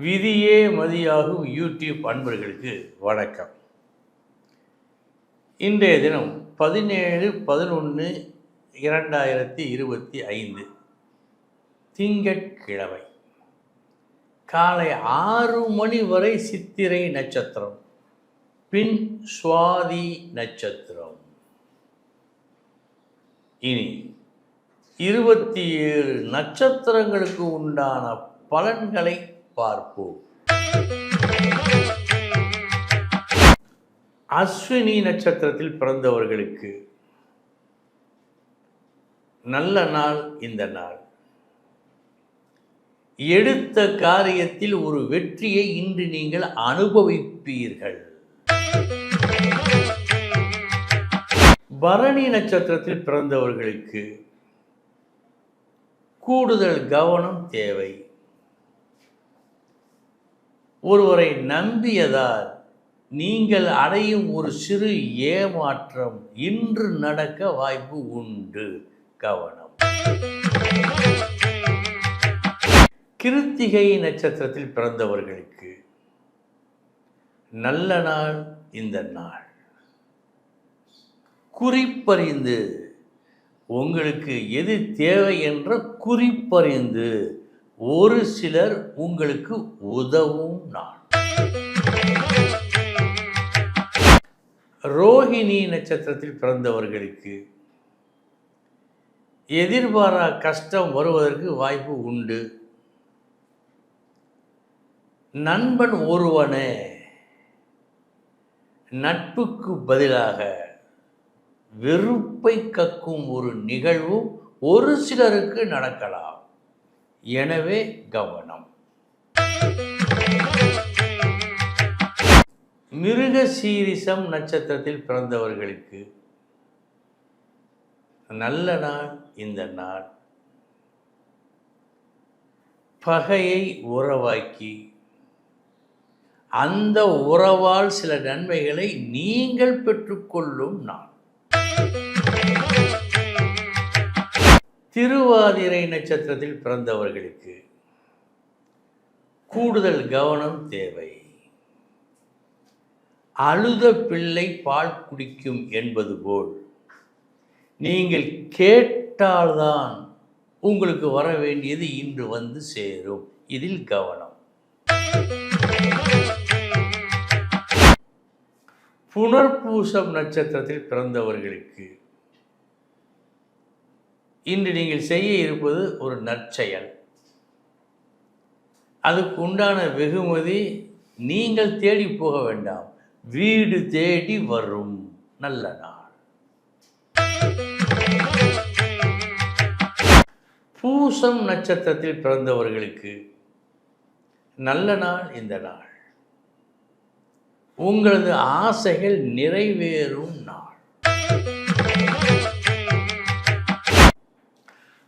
விதியே மதியாகும் யூடியூப் அன்பர்களுக்கு வணக்கம். இன்றைய தினம் பதினேழு பதினொன்று இரண்டாயிரத்தி இருபத்தி ஐந்து. திங்கட்கிழமை. காலை ஆறு மணி வரை சித்திரை நட்சத்திரம். பின் சுவாதி நட்சத்திரம். இனி இருபத்தி ஏழு நட்சத்திரங்களுக்கு உண்டான பலன்களை பார்ப்போம். அஸ்வினி நட்சத்திரத்தில் பிறந்தவர்களுக்கு நல்ல நாள் இந்த நாள். எடுத்த காரியத்தில் ஒரு வெற்றியை இன்று நீங்கள் அனுபவிப்பீர்கள். பரணி நட்சத்திரத்தில் பிறந்தவர்களுக்கு கூடுதல் கவனம் தேவை. ஒருவரை நம்பியதால் நீங்கள் அடையும் ஒரு சிறு ஏமாற்றம் இன்று நடக்க வாய்ப்பு உண்டு. கவனம். கிருத்திகை நட்சத்திரத்தில் பிறந்தவர்களுக்கு நல்ல நாள் இந்த நாள். குறிப்பறிந்து உங்களுக்கு எது தேவை என்ற குறிப்பறிந்து ஒரு சிலர் உங்களுக்கு உதவும் நாள். ரோஹிணி நட்சத்திரத்தில் பிறந்தவர்களுக்கு எதிர்பாரா கஷ்டம் வருவதற்கு வாய்ப்பு உண்டு. நண்பன் ஒருவனே நட்புக்கு பதிலாக வெறுப்பை கக்கும் ஒரு நிகழ்வும் ஒரு சிலருக்கு நடக்கலாம். எனவே கவனம். மிருக சீரிசம் நட்சத்திரத்தில் பிறந்தவர்களுக்கு நல்ல நாள் இந்த நாள். பகையை உறவாக்கி அந்த உறவால் சில நன்மைகளை நீங்கள் பெற்றுக்கொள்ளும் நாள். திருவாதிரை நட்சத்திரத்தில் பிறந்தவர்களுக்கு கூடுதல் கவனம் தேவை. அழுத பிள்ளை பால் குடிக்கும் என்பது போல் நீங்கள் கேட்டால்தான் உங்களுக்கு வர வேண்டியது இன்று வந்து சேரும். இதில் கவனம். புனர்பூசம் நட்சத்திரத்தில் பிறந்தவர்களுக்கு இன்று நீங்கள் செய்ய இருப்பது ஒரு நற்செயல். அதுக்கு உண்டான வெகுமதி நீங்கள் தேடி போக வேண்டாம். வீடு தேடி வரும். நல்ல நாள். பூசம் நட்சத்திரத்தில் பிறந்தவர்களுக்கு நல்ல நாள் இந்த நாள். உங்களது ஆசைகள் நிறைவேறும் நாள்.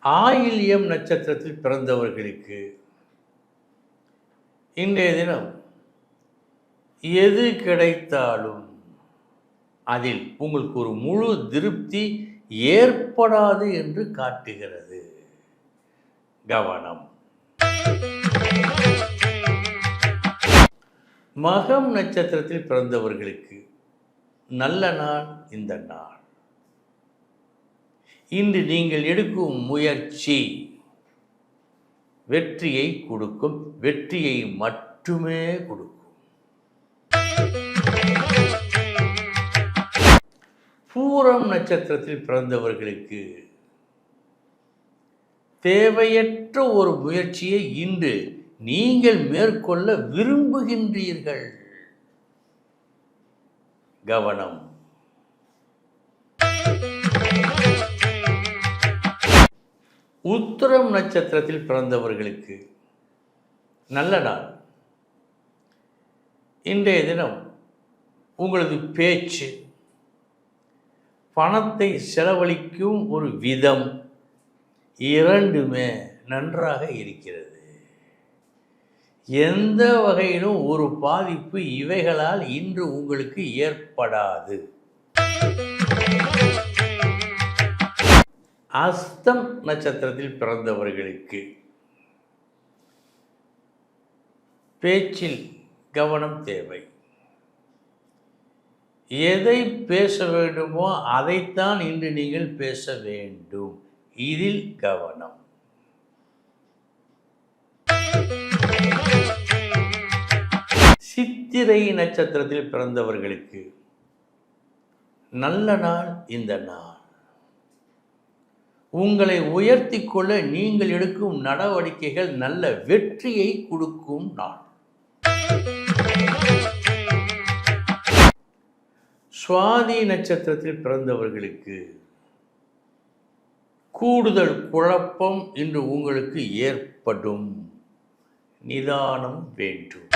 ஆயில்யம் நட்சத்திரத்தில் பிறந்தவர்களுக்கு இன்றைய தினம் எது கிடைத்தாலும் அதில் உங்களுக்கு ஒரு முழு திருப்தி ஏற்படாது என்று காட்டுகிறது. கவனம். மகம் நட்சத்திரத்தில் பிறந்தவர்களுக்கு நல்ல நாள் இந்த நாள். இன்று நீங்கள் எடுக்கும் முயற்சி வெற்றியை கொடுக்கும் வெற்றியை மட்டுமே கொடுக்கும். பூரம் நட்சத்திரத்தில் பிறந்தவர்களுக்கு தேவையற்ற ஒரு முயற்சியை இன்று நீங்கள் மேற்கொள்ள விரும்புகின்றீர்கள். கவனம். உத்திரம் நட்சத்திரத்தில் பிறந்தவர்களுக்கு நல்ல நாள். இன்றைய தினம் உங்களது பேச்சு பணத்தை செலவழிக்கும் ஒரு விதம் இரண்டுமே நன்றாக இருக்கிறது. எந்த வகையிலும் ஒரு பாதிப்பு இவைகளால் இன்று உங்களுக்கு ஏற்படாது. அஸ்தம் நட்சத்திரத்தில் பிறந்தவர்களுக்கு பேச்சில் கவனம் தேவை. எதை பேச வேண்டுமோ அதைத்தான் இன்று நீங்கள் பேச வேண்டும். இதில் கவனம். சித்திரை நட்சத்திரத்தில் பிறந்தவர்களுக்கு நல்ல நாள் இந்த நாள். உங்களை உயர்த்தி கொள்ள நீங்கள் எடுக்கும் நடவடிக்கைகள் நல்ல வெற்றியை கொடுக்கும் நாள். சுவாதி நட்சத்திரத்தில் பிறந்தவர்களுக்கு கூடுதல் குழப்பம் இன்று உங்களுக்கு ஏற்படும். நிதானம் வேண்டும்.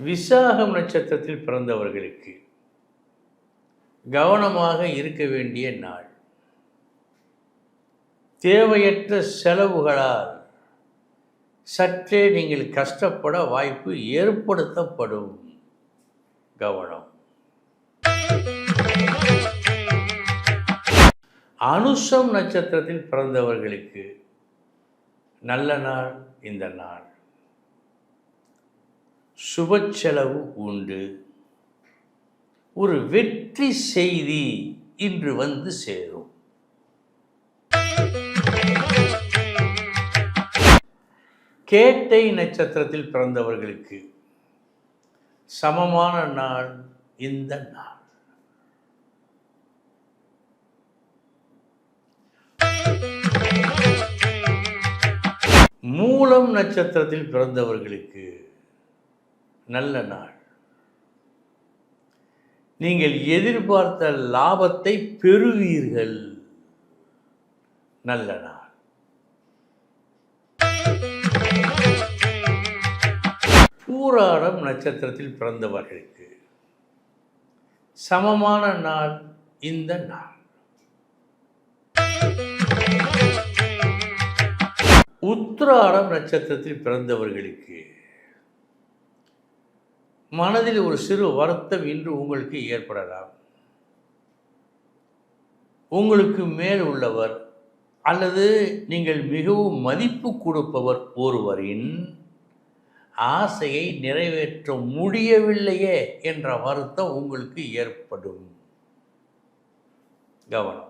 விசாகம் நட்சத்திரத்தில் பிறந்தவர்களுக்கு கவனமாக இருக்க வேண்டிய நாள். தேவையற்ற செலவுகளால் சற்றே நீங்கள் கஷ்டப்பட வாய்ப்பு ஏற்படுத்தப்படும். கவனம். அனுஷம் நட்சத்திரத்தில் பிறந்தவர்களுக்கு நல்ல நாள் இந்த நாள். சுப செலவு உண்டு. ஒரு வெற்றி செய்தி இன்று வந்து சேரும். கேட்டை நட்சத்திரத்தில் பிறந்தவர்களுக்கு சமமான நாள் இந்த நாள். மூலம் நட்சத்திரத்தில் பிறந்தவர்களுக்கு நல்ல நாள். நீங்கள் எதிர்பார்த்த லாபத்தை பெறுவீர்கள். நல்ல நாள். பூராடம் நட்சத்திரத்தில் பிறந்தவர்களுக்கு சமமான நாள் இந்த நாள். உத்திராடம் நட்சத்திரத்தில் பிறந்தவர்களுக்கு மனதில் ஒரு சிறு வருத்தம் இன்று உங்களுக்கு ஏற்படலாம். உங்களுக்கு மேல் உள்ளவர் அல்லது நீங்கள் மிகவும் மதிப்பு கொடுப்பவர் ஒருவரின் ஆசையை நிறைவேற்ற முடியவில்லையே என்ற வருத்தம் உங்களுக்கு ஏற்படும். கவனம்.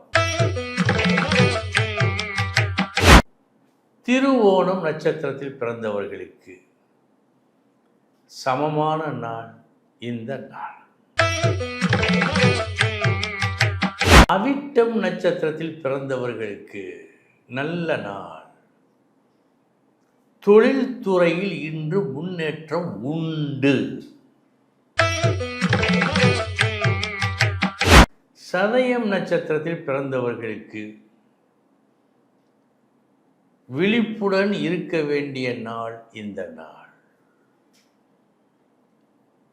திருவோணம் நட்சத்திரத்தில் பிறந்தவர்களுக்கு சமமான நாள் இந்த நாள். அவிட்டம் நட்சத்திரத்தில் பிறந்தவர்களுக்கு நல்ல நாள். தொழில்துறையில் இன்று முன்னேற்றம் உண்டு. சதயம் நட்சத்திரத்தில் பிறந்தவர்களுக்கு விழிப்புடன் இருக்க வேண்டிய நாள் இந்த நாள்.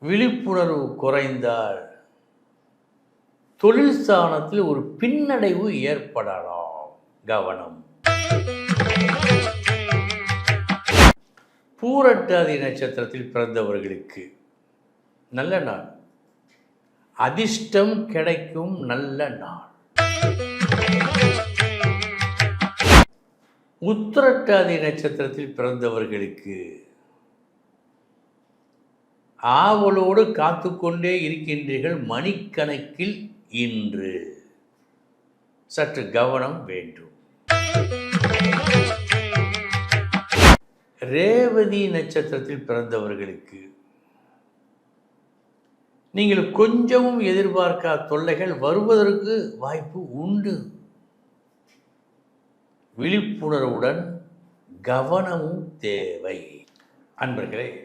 விழிப்புணர்வு குறைந்தால் தொழில் ஸ்தானத்தில் ஒரு பின்னடைவு ஏற்படலாம். கவனம். பூரட்டாதி நட்சத்திரத்தில் பிறந்தவர்களுக்கு நல்ல நாள். அதிர்ஷ்டம் கிடைக்கும் நல்ல நாள். உத்திரட்டாதி நட்சத்திரத்தில் பிறந்தவர்களுக்கு ஆவலோடு காத்து கொண்டே இருக்கின்றீர்கள் மணிக்கணக்கில் இன்று. சற்று கவனம் வேண்டும். ரேவதி நட்சத்திரத்தில் பிறந்தவர்களுக்கு நீங்கள் கொஞ்சமும் எதிர்பார்க்காத தொல்லைகள் வருவதற்கு வாய்ப்பு உண்டு. விழிப்புணர்வுடன் கவனமும் தேவை. அன்பர்களே